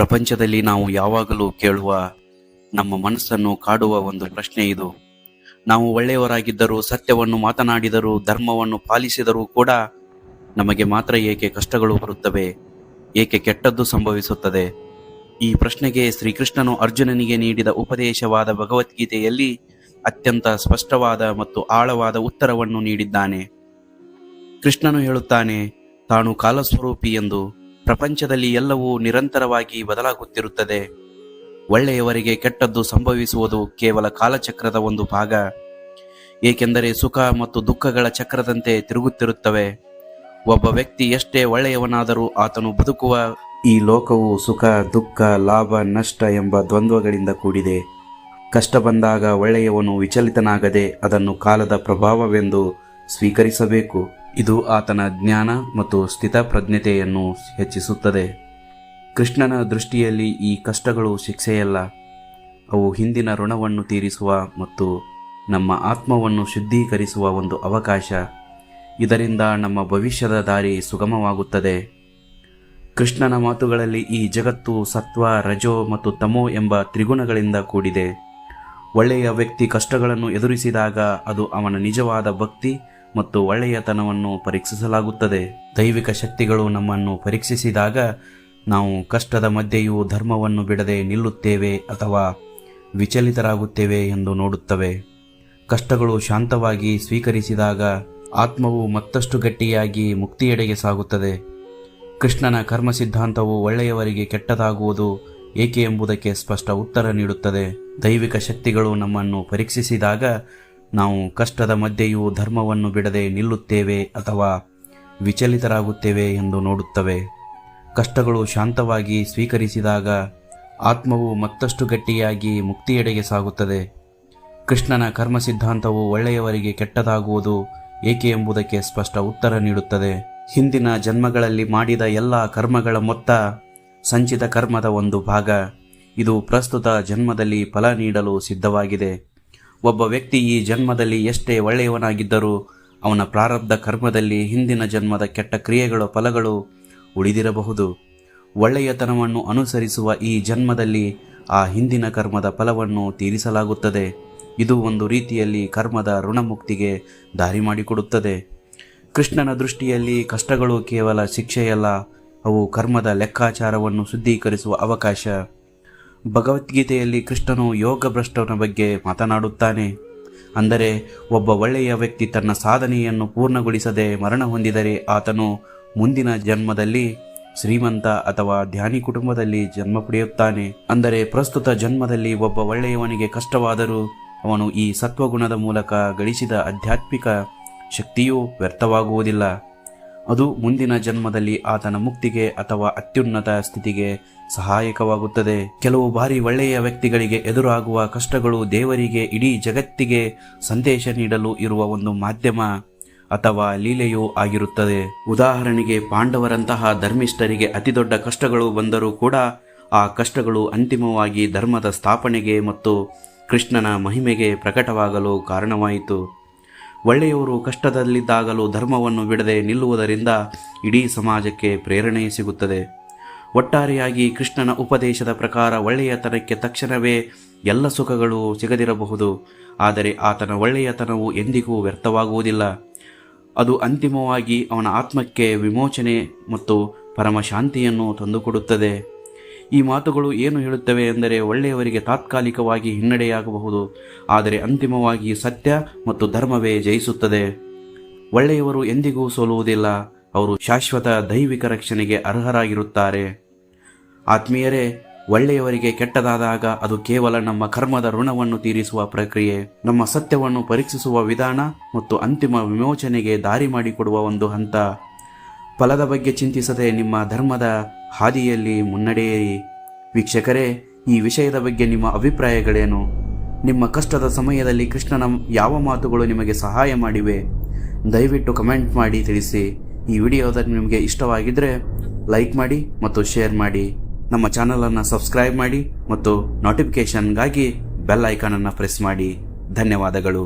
ಪ್ರಪಂಚದಲ್ಲಿ ನಾವು ಯಾವಾಗಲೂ ಕೇಳುವ, ನಮ್ಮ ಮನಸ್ಸನ್ನು ಕಾಡುವ ಒಂದು ಪ್ರಶ್ನೆ ಇದು. ನಾವು ಒಳ್ಳೆಯವರಾಗಿದ್ದರೂ, ಸತ್ಯವನ್ನು ಮಾತನಾಡಿದರೂ, ಧರ್ಮವನ್ನು ಪಾಲಿಸಿದರೂ ಕೂಡ ನಮಗೆ ಮಾತ್ರ ಏಕೆ ಕಷ್ಟಗಳು ಬರುತ್ತವೆ, ಏಕೆ ಕೆಟ್ಟದ್ದು ಸಂಭವಿಸುತ್ತದೆ? ಈ ಪ್ರಶ್ನೆಗೆ ಶ್ರೀಕೃಷ್ಣನು ಅರ್ಜುನನಿಗೆ ನೀಡಿದ ಉಪದೇಶವಾದ ಭಗವದ್ಗೀತೆಯಲ್ಲಿ ಅತ್ಯಂತ ಸ್ಪಷ್ಟವಾದ ಮತ್ತು ಆಳವಾದ ಉತ್ತರವನ್ನು ನೀಡಿದ್ದಾನೆ. ಕೃಷ್ಣನು ಹೇಳುತ್ತಾನೆ, ತಾನು ಕಾಲಸ್ವರೂಪಿ ಎಂದು ಪ್ರಪಂಚದಲ್ಲಿ ಎಲ್ಲವೂ ನಿರಂತರವಾಗಿ ಬದಲಾಗುತ್ತಿರುತ್ತದೆ. ಒಳ್ಳೆಯವರಿಗೆ ಕೆಟ್ಟದ್ದು ಸಂಭವಿಸುವುದು ಕೇವಲ ಕಾಲಚಕ್ರದ ಒಂದು ಭಾಗ. ಏಕೆಂದರೆ ಸುಖ ಮತ್ತು ದುಃಖಗಳ ಚಕ್ರದಂತೆ ತಿರುಗುತ್ತಿರುತ್ತವೆ. ಒಬ್ಬ ವ್ಯಕ್ತಿ ಎಷ್ಟೇ ಒಳ್ಳೆಯವನಾದರೂ ಆತನು ಬದುಕುವ ಈ ಲೋಕವು ಸುಖ, ದುಃಖ, ಲಾಭ, ನಷ್ಟ ಎಂಬ ದ್ವಂದ್ವಗಳಿಂದ ಕೂಡಿದೆ. ಕಷ್ಟ ಬಂದಾಗ ಒಳ್ಳೆಯವನು ವಿಚಲಿತನಾಗದೆ ಅದನ್ನು ಕಾಲದ ಪ್ರಭಾವವೆಂದು ಸ್ವೀಕರಿಸಬೇಕು. ಇದು ಆತನ ಜ್ಞಾನ ಮತ್ತು ಸ್ಥಿತಪ್ರಜ್ಞತೆಯನ್ನು ಹೆಚ್ಚಿಸುತ್ತದೆ. ಕೃಷ್ಣನ ದೃಷ್ಟಿಯಲ್ಲಿ ಈ ಕಷ್ಟಗಳು ಶಿಕ್ಷೆಯಲ್ಲ. ಅವು ಹಿಂದಿನ ಋಣವನ್ನು ತೀರಿಸುವ ಮತ್ತು ನಮ್ಮ ಆತ್ಮವನ್ನು ಶುದ್ಧೀಕರಿಸುವ ಒಂದು ಅವಕಾಶ. ಇದರಿಂದ ನಮ್ಮ ಭವಿಷ್ಯದ ದಾರಿ ಸುಗಮವಾಗುತ್ತದೆ. ಕೃಷ್ಣನ ಮಾತುಗಳಲ್ಲಿ ಈ ಜಗತ್ತು ಸತ್ವ, ರಜೋ ಮತ್ತು ತಮೋ ಎಂಬ ತ್ರಿಗುಣಗಳಿಂದ ಕೂಡಿದೆ. ಒಳ್ಳೆಯ ವ್ಯಕ್ತಿ ಕಷ್ಟಗಳನ್ನು ಎದುರಿಸಿದಾಗ ಅದು ಅವನ ನಿಜವಾದ ಭಕ್ತಿ ಮತ್ತು ಒಳ್ಳೆಯತನವನ್ನು ಪರೀಕ್ಷಿಸಲಾಗುತ್ತದೆ. ದೈವಿಕ ಶಕ್ತಿಗಳು ನಮ್ಮನ್ನು ಪರೀಕ್ಷಿಸಿದಾಗ ನಾವು ಕಷ್ಟದ ಮಧ್ಯೆಯೂ ಧರ್ಮವನ್ನು ಬಿಡದೆ ನಿಲ್ಲುತ್ತೇವೆ ಅಥವಾ ವಿಚಲಿತರಾಗುತ್ತೇವೆ ಎಂದು ನೋಡುತ್ತವೆ. ಕಷ್ಟಗಳು ಶಾಂತವಾಗಿ ಸ್ವೀಕರಿಸಿದಾಗ ಆತ್ಮವು ಮತ್ತಷ್ಟು ಗಟ್ಟಿಯಾಗಿ ಮುಕ್ತಿಯೆಡೆಗೆ ಸಾಗುತ್ತದೆ. ಕೃಷ್ಣನ ಕರ್ಮ ಸಿದ್ಧಾಂತವು ಒಳ್ಳೆಯವರಿಗೆ ಕೆಟ್ಟದಾಗುವುದು ಏಕೆ ಎಂಬುದಕ್ಕೆ ಸ್ಪಷ್ಟ ಉತ್ತರ ನೀಡುತ್ತದೆ. ದೈವಿಕ ಶಕ್ತಿಗಳು ನಮ್ಮನ್ನು ಪರೀಕ್ಷಿಸಿದಾಗ ನಾವು ಕಷ್ಟದ ಮಧ್ಯೆಯೂ ಧರ್ಮವನ್ನು ಬಿಡದೆ ನಿಲ್ಲುತ್ತೇವೆ ಅಥವಾ ವಿಚಲಿತರಾಗುತ್ತೇವೆ ಎಂದು ನೋಡುತ್ತವೆ. ಕಷ್ಟಗಳು ಶಾಂತವಾಗಿ ಸ್ವೀಕರಿಸಿದಾಗ ಆತ್ಮವು ಮತ್ತಷ್ಟು ಗಟ್ಟಿಯಾಗಿ ಮುಕ್ತಿಯೆಡೆಗೆ ಸಾಗುತ್ತದೆ. ಕೃಷ್ಣನ ಕರ್ಮ ಸಿದ್ಧಾಂತವು ಒಳ್ಳೆಯವರಿಗೆ ಕೆಟ್ಟದಾಗುವುದು ಏಕೆ ಎಂಬುದಕ್ಕೆ ಸ್ಪಷ್ಟ ಉತ್ತರ ನೀಡುತ್ತದೆ. ಹಿಂದಿನ ಜನ್ಮಗಳಲ್ಲಿ ಮಾಡಿದ ಎಲ್ಲ ಕರ್ಮಗಳ ಮೊತ್ತ ಸಂಚಿತ ಕರ್ಮದ ಒಂದು ಭಾಗ. ಇದು ಪ್ರಸ್ತುತ ಜನ್ಮದಲ್ಲಿ ಫಲ ನೀಡಲು ಸಿದ್ಧವಾಗಿದೆ. ಒಬ್ಬ ವ್ಯಕ್ತಿ ಈ ಜನ್ಮದಲ್ಲಿ ಎಷ್ಟೇ ಒಳ್ಳೆಯವನಾಗಿದ್ದರೂ ಅವನ ಪ್ರಾರಬ್ಧ ಕರ್ಮದಲ್ಲಿ ಹಿಂದಿನ ಜನ್ಮದ ಕೆಟ್ಟ ಕ್ರಿಯೆಗಳ ಫಲಗಳು ಉಳಿದಿರಬಹುದು. ಒಳ್ಳೆಯತನವನ್ನು ಅನುಸರಿಸುವ ಈ ಜನ್ಮದಲ್ಲಿ ಆ ಹಿಂದಿನ ಕರ್ಮದ ಫಲವನ್ನು ತೀರಿಸಲಾಗುತ್ತದೆ. ಇದು ಒಂದು ರೀತಿಯಲ್ಲಿ ಕರ್ಮದ ಋಣಮುಕ್ತಿಗೆ ದಾರಿ ಮಾಡಿಕೊಡುತ್ತದೆ. ಕೃಷ್ಣನ ದೃಷ್ಟಿಯಲ್ಲಿ ಕಷ್ಟಗಳು ಕೇವಲ ಶಿಕ್ಷೆಯಲ್ಲ, ಅವು ಕರ್ಮದ ಲೆಕ್ಕಾಚಾರವನ್ನು ಶುದ್ಧೀಕರಿಸುವ ಅವಕಾಶ. ಭಗವದ್ಗೀತೆಯಲ್ಲಿ ಕೃಷ್ಣನು ಯೋಗ ಭ್ರಷ್ಟನ ಬಗ್ಗೆ ಮಾತನಾಡುತ್ತಾನೆ. ಅಂದರೆ ಒಬ್ಬ ಒಳ್ಳೆಯ ವ್ಯಕ್ತಿ ತನ್ನ ಸಾಧನೆಯನ್ನು ಪೂರ್ಣಗೊಳಿಸದೆ ಮರಣ ಹೊಂದಿದರೆ ಆತನು ಮುಂದಿನ ಜನ್ಮದಲ್ಲಿ ಶ್ರೀಮಂತ ಅಥವಾ ಧ್ಯಾನಿ ಕುಟುಂಬದಲ್ಲಿ ಜನ್ಮ ಪಡೆಯುತ್ತಾನೆ. ಅಂದರೆ ಪ್ರಸ್ತುತ ಜನ್ಮದಲ್ಲಿ ಒಬ್ಬ ಒಳ್ಳೆಯವನಿಗೆ ಕಷ್ಟವಾದರೂ ಅವನು ಈ ಸತ್ವಗುಣದ ಮೂಲಕ ಗಳಿಸಿದ ಆಧ್ಯಾತ್ಮಿಕ ಶಕ್ತಿಯೂ ವ್ಯರ್ಥವಾಗುವುದಿಲ್ಲ. ಅದು ಮುಂದಿನ ಜನ್ಮದಲ್ಲಿ ಆತನ ಮುಕ್ತಿಗೆ ಅಥವಾ ಅತ್ಯುನ್ನತ ಸ್ಥಿತಿಗೆ ಸಹಾಯಕವಾಗುತ್ತದೆ. ಕೆಲವು ಬಾರಿ ಒಳ್ಳೆಯ ವ್ಯಕ್ತಿಗಳಿಗೆ ಎದುರಾಗುವ ಕಷ್ಟಗಳು ದೇವರಿಗೆ, ಇಡೀ ಜಗತ್ತಿಗೆ ಸಂದೇಶ ನೀಡಲು ಇರುವ ಒಂದು ಮಾಧ್ಯಮ ಅಥವಾ ಲೀಲೆಯೂ ಆಗಿರುತ್ತದೆ. ಉದಾಹರಣೆಗೆ, ಪಾಂಡವರಂತಹ ಧರ್ಮಿಷ್ಠರಿಗೆ ಅತಿದೊಡ್ಡ ಕಷ್ಟಗಳು ಬಂದರೂ ಕೂಡ ಆ ಕಷ್ಟಗಳು ಅಂತಿಮವಾಗಿ ಧರ್ಮದ ಸ್ಥಾಪನೆಗೆ ಮತ್ತು ಕೃಷ್ಣನ ಮಹಿಮೆಗೆ ಪ್ರಕಟವಾಗಲು ಕಾರಣವಾಯಿತು. ಒಳ್ಳೆಯವರು ಕಷ್ಟದಲ್ಲಿದ್ದಾಗಲೂ ಧರ್ಮವನ್ನು ಬಿಡದೆ ನಿಲ್ಲುವುದರಿಂದ ಇಡೀ ಸಮಾಜಕ್ಕೆ ಪ್ರೇರಣೆ ಸಿಗುತ್ತದೆ. ಒಟ್ಟಾರೆಯಾಗಿ ಕೃಷ್ಣನ ಉಪದೇಶದ ಪ್ರಕಾರ ಒಳ್ಳೆಯತನಕ್ಕೆ ತಕ್ಷಣವೇ ಎಲ್ಲ ಸುಖಗಳು ಸಿಗದಿರಬಹುದು. ಆದರೆ ಆತನ ಒಳ್ಳೆಯತನವು ಎಂದಿಗೂ ವ್ಯರ್ಥವಾಗುವುದಿಲ್ಲ. ಅದು ಅಂತಿಮವಾಗಿ ಅವನ ಆತ್ಮಕ್ಕೆ ವಿಮೋಚನೆ ಮತ್ತು ಪರಮಶಾಂತಿಯನ್ನು ತಂದುಕೊಡುತ್ತದೆ. ಈ ಮಾತುಗಳು ಏನು ಹೇಳುತ್ತವೆ ಎಂದರೆ ಒಳ್ಳೆಯವರಿಗೆ ತಾತ್ಕಾಲಿಕವಾಗಿ ಹಿನ್ನಡೆಯಾಗಬಹುದು, ಆದರೆ ಅಂತಿಮವಾಗಿ ಸತ್ಯ ಮತ್ತು ಧರ್ಮವೇ ಜಯಿಸುತ್ತದೆ. ಒಳ್ಳೆಯವರು ಎಂದಿಗೂ ಸೋಲುವುದಿಲ್ಲ, ಅವರು ಶಾಶ್ವತ ದೈವಿಕ ರಕ್ಷಣೆಗೆ ಅರ್ಹರಾಗಿರುತ್ತಾರೆ. ಆತ್ಮೀಯರೇ, ಒಳ್ಳೆಯವರಿಗೆ ಕೆಟ್ಟದಾದಾಗ ಅದು ಕೇವಲ ನಮ್ಮ ಕರ್ಮದ ಋಣವನ್ನು ತೀರಿಸುವ ಪ್ರಕ್ರಿಯೆ, ನಮ್ಮ ಸತ್ಯವನ್ನು ಪರೀಕ್ಷಿಸುವ ವಿಧಾನ ಮತ್ತು ಅಂತಿಮ ವಿಮೋಚನೆಗೆ ದಾರಿ ಮಾಡಿಕೊಡುವ ಒಂದು ಹಂತ. ಫಲದ ಬಗ್ಗೆ ಚಿಂತಿಸದೆ ನಿಮ್ಮ ಧರ್ಮದ ಹಾದಿಯಲ್ಲಿ ಮುನ್ನಡೆಯಿರಿ. ವೀಕ್ಷಕರೇ, ಈ ವಿಷಯದ ಬಗ್ಗೆ ನಿಮ್ಮ ಅಭಿಪ್ರಾಯಗಳೇನು? ನಿಮ್ಮ ಕಷ್ಟದ ಸಮಯದಲ್ಲಿ ಕೃಷ್ಣನ ಯಾವ ಮಾತುಗಳು ನಿಮಗೆ ಸಹಾಯ ಮಾಡಿವೆ? ದಯವಿಟ್ಟು ಕಮೆಂಟ್ ಮಾಡಿ ತಿಳಿಸಿ. ಈ ವಿಡಿಯೋದ ನಿಮಗೆ ಇಷ್ಟವಾಗಿದ್ದರೆ ಲೈಕ್ ಮಾಡಿ ಮತ್ತು ಶೇರ್ ಮಾಡಿ. ನಮ್ಮ ಚಾನಲನ್ನು ಸಬ್ಸ್ಕ್ರೈಬ್ ಮಾಡಿ ಮತ್ತು ನೋಟಿಫಿಕೇಷನ್ಗಾಗಿ ಬೆಲ್ ಐಕಾನನ್ನು ಪ್ರೆಸ್ ಮಾಡಿ. ಧನ್ಯವಾದಗಳು.